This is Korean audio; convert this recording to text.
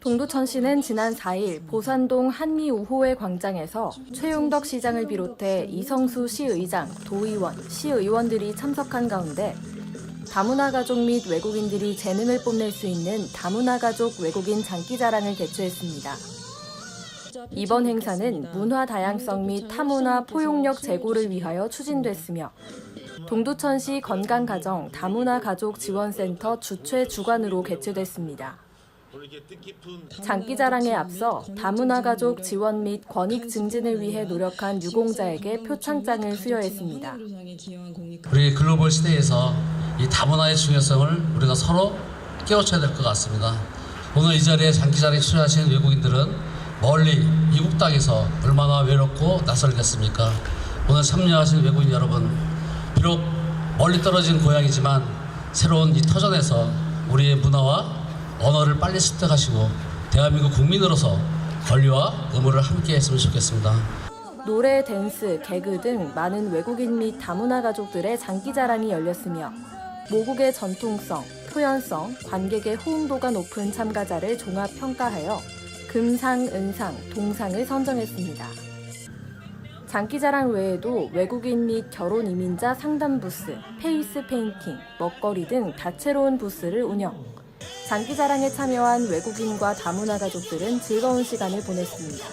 동두천 시는 지난 4일 보산동 한미우호회 광장에서 최용덕 시장을 비롯해 이성수 시의장, 도의원, 시의원들이 참석한 가운데 다문화 가족 및 외국인들이 재능을 뽐낼 수 있는 다문화 가족 외국인 장기 자랑을 개최했습니다. 이번 행사는 문화 다양성 및 타문화 포용력 제고를 위하여 추진됐으며 동두천시 건강가정 다문화 가족 지원센터 주최 주관으로 개최됐습니다. 장기자랑에 앞서 다문화 가족 지원 및 권익 증진을 위해 노력한 유공자에게 표창장을 수여했습니다. 우리 글로벌 시대에서 이 다문화의 중요성을 우리가 서로 깨우쳐야 될 것 같습니다. 오늘 이 자리에 장기자랑에 출연하신 외국인들은 멀리 이국 땅에서 얼마나 외롭고 낯설겠습니까? 오늘 참여하신 외국인 여러분, 비록 멀리 떨어진 고향이지만 새로운 이 터전에서 우리의 문화와 언어를 빨리 습득하시고 대한민국 국민으로서 권리와 의무를 함께 했으면 좋겠습니다. 노래, 댄스, 개그 등 많은 외국인 및 다문화 가족들의 장기 자랑이 열렸으며 모국의 전통성, 표현성, 관객의 호응도가 높은 참가자를 종합 평가하여 금상, 은상, 동상을 선정했습니다. 장기자랑 외에도 외국인 및 결혼 이민자 상담 부스, 페이스 페인팅, 먹거리 등 다채로운 부스를 운영. 장기자랑에 참여한 외국인과 다문화 가족들은 즐거운 시간을 보냈습니다.